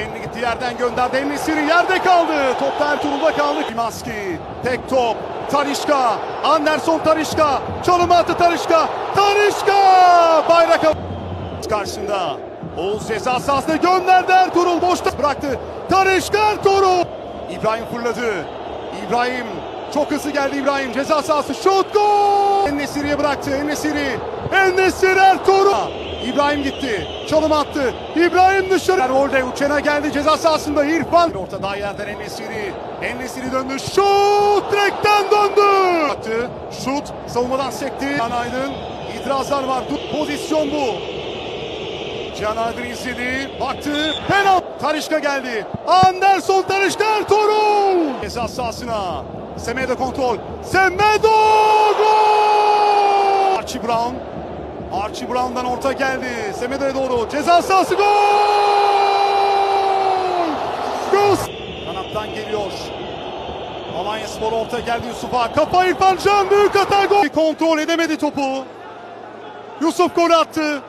Kendi gitti yerden gönderdi. Enesiri yerde kaldı. Top da Ertuğrul'da kaldı. Maski. Tek top. Tarişka. Anderson Tarişka. Çalım attı Tarişka. Tarişka. Bayrak karşısında. Oğuz ceza sahasına gönderdi Ertuğrul. Boşta bıraktı. Tarişka Ertuğrul. İbrahim fırladı. İbrahim çok hızlı geldi İbrahim. Ceza sahası şut gol. Enesiri'ye bıraktı. Enesiri. Enesiri Ertuğrul. İbrahim gitti. Çalım attı. İbrahim dışarı. Rolde uçena geldi ceza sahasında İrfan. Orta daha yerden Enesiri. Enesiri döndü. Şut direkten döndü. Attı. Şut savunmadan sekti. Can Aydın. İtirazlar var. Pozisyon bu. Can Aydın izledi. Baktı. Penaltı. Tarışka geldi. Anderson Tarışka Ertuğrul. Ceza sahasına. Semedo kontrol. Semedo gol! Archie Brown. Archie Brown'dan orta geldi. Semedo'ya doğru. Ceza sahası gol! Gol! Kanattan geliyor. Alanya Spor orta geldi Yusuf'a. Kafa İrfan Can büyük hata gol. Kontrol edemedi topu. Yusuf gol attı.